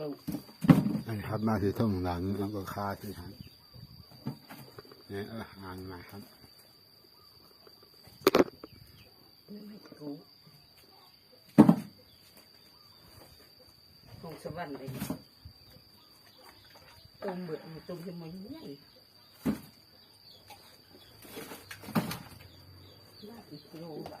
ปลูกอันนี้ครับมาที่ทุ่งหลังแล้วก็คาที่ครับเนี่ยอาหารมาครับนี่ไม่ปลูกของสวรรค์เลยต้มเบิดต้มให้มันใหญ่ลาดอีกโลบะ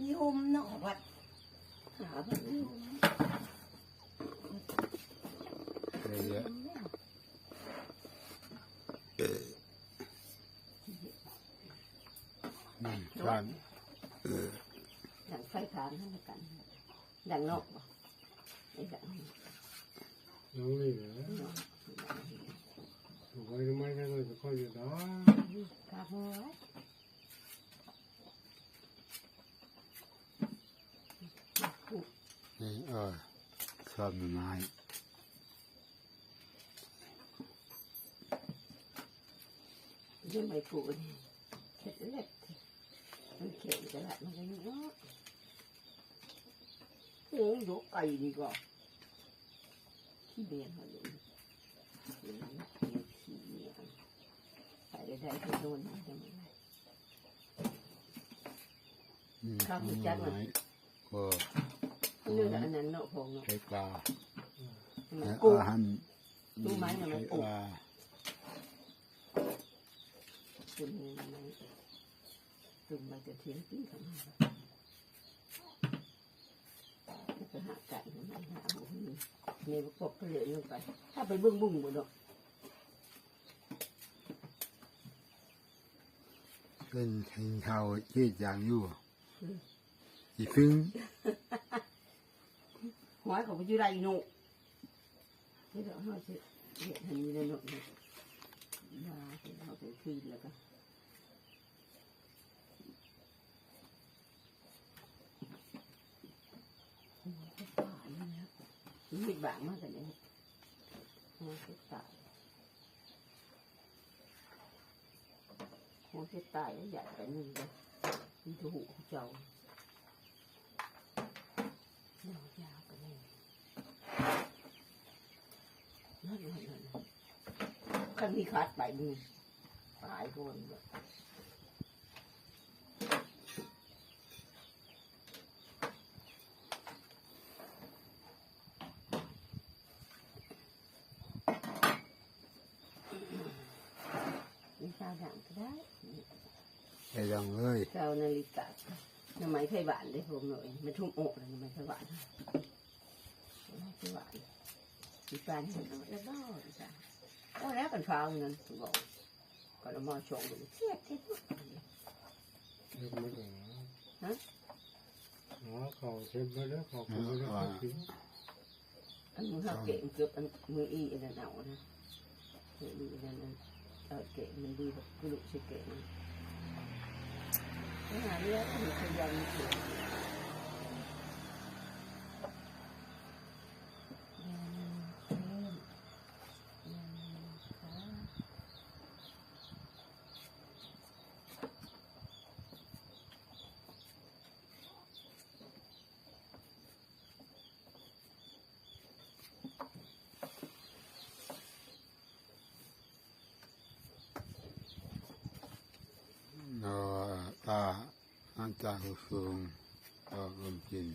นี่อมเนาะวัดหาแบบนี้อมเยอะๆนี่ร้านดังไฟทานให้กันดังนอกบ่ไอ้ดังยังนี่เหรอเนาะถูกไว้ทำไมกันเลยจะค่อยอยู่ได้กาบหัว นี่เออชอบไม้ยังไม่ปลูกนี่เข็ดเล็กมันเข็ดจะละมันก็เนาะโอ้ยยกไก่ดีกว่าขี้เบียนเขาอยู่เดี๋ยวมันเขียวขี้เบียนไปได้ได้ก็โดนมันจะไม่ได้อืมครับรู้จักมันไม้ก็ เรื่องอันนั้นเนาะพงเนาะใช้ปลามันและกุ้ง อาหารรู้ไหมเนี่ยมันใช้ปลูกปลาตุ่มนี่มันตุ่มมันจะเทียงกินกันมาไปหาไก่มันหาหมูนี่นี่ก็ปกก็เหลือลงไป ถ้าไปเบื้องบุ้งหมดดอกเป็นเห็นเขายืดยางอยู่อีพึ่ง หอยเขาไปอยู่ไรหนูนี่เราเขาจะเห็นหันอยู่ในหนูนี่มาเขาไปคืนแล้วก็ป่านี่นะมีบางมากเนี่ยมันจะตายมันจะตายใหญ่ไปนึงเลยมีตัวหูเจ้ายาวยาวไปเลยนั่นนั่นนั่น คันมีขาดไปมึงตายคนแบบมีชาวดังก็ได้ไอ้ยังเลยชาวนาฬิกาทำไมไทยบ้านได้ผมหน่อยมันทุ่มโอกเลยทำไมไทยบ้านไทยบ้านมีการเห็นแล้วก็จ้ะก็แล้วกันฟ้าเงินบอกก็เรามาชงดูเทียบที่ทุกเช็ดไม่ได้นะอ๋อเขาเช็ดไปแล้วเขาเขาไม่ได้เขากินอันมือเขาเก่งเกือบ อันมืออีอันนั้นเอานะมืออีอันนั้นเออเก่งมันดีแบบกระดูกใช่เก่งนี่หาเรื่องมีพยานมีเก่งเนาะตาอัน จากสูงก็ลมกิน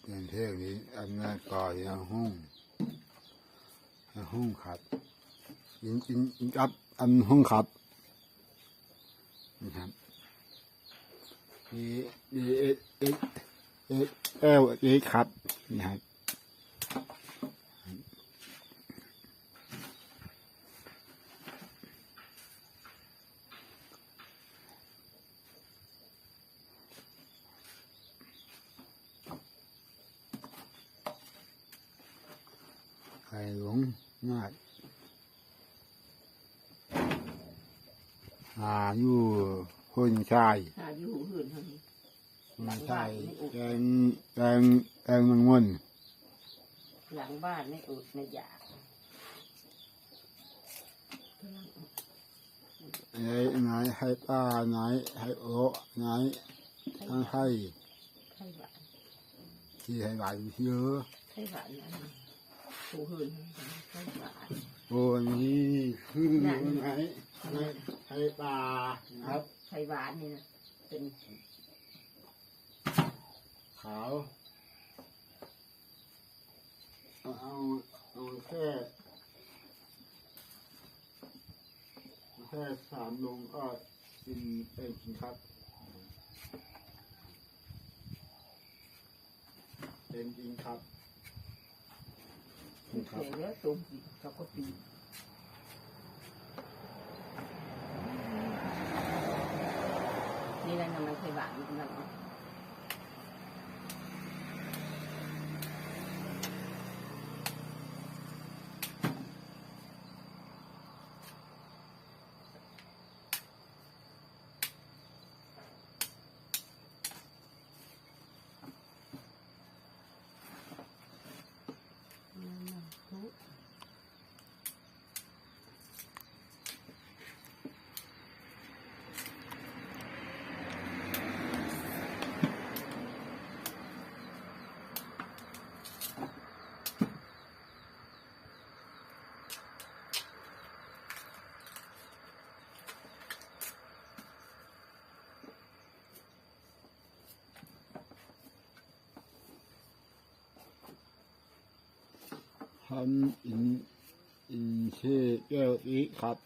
เป็นเที่ยวนี้อันนั้นก่อยอันหุ้งอันหุ้งขัดยินยินยินกับอันหุ้งขัดนะครับมีมีเอเอเอเอลเอ็ดขัดนี่ครับ ให้หลวงง่ายหาอยู่คนชายหาอยู่หื่นท่านี้คนชายแกงแกงแกงมันม่วนหลังบ้านในอุดในอยากไหนไหนให้ป้าไหนให้โอไหนทั้งให้ที่ให้หลายเยอะไข่หวานนนี้ ผูหื่นไข่หวานโอ้นี่คือไหนไหนให้ป้าครับไข่หวานนี่นะเป็นขาวเอาเอาเอาแค่เอาแค่สามลงก็กินเองกินครับ เป็นจริงครับ กินคเขรับยแล้วตุ่มอีกเขาก็ปีนี่แหละทำไมไข่หวานมันนั่นเนาะ ทำอินอินเช่แก้วอีครับ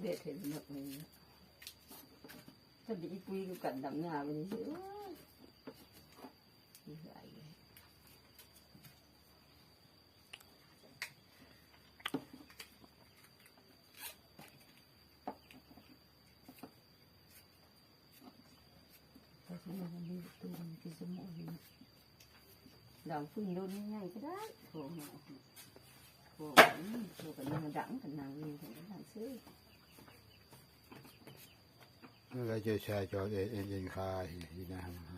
เด็ดเห็นหมดเลย ถ้าดีปุยกับกันดำหน้าวันนี้เอ้ยนี่คืออะไรเนี่ย แล้วจะแชร์จอเอ็นเอ็นคาที่นะครับ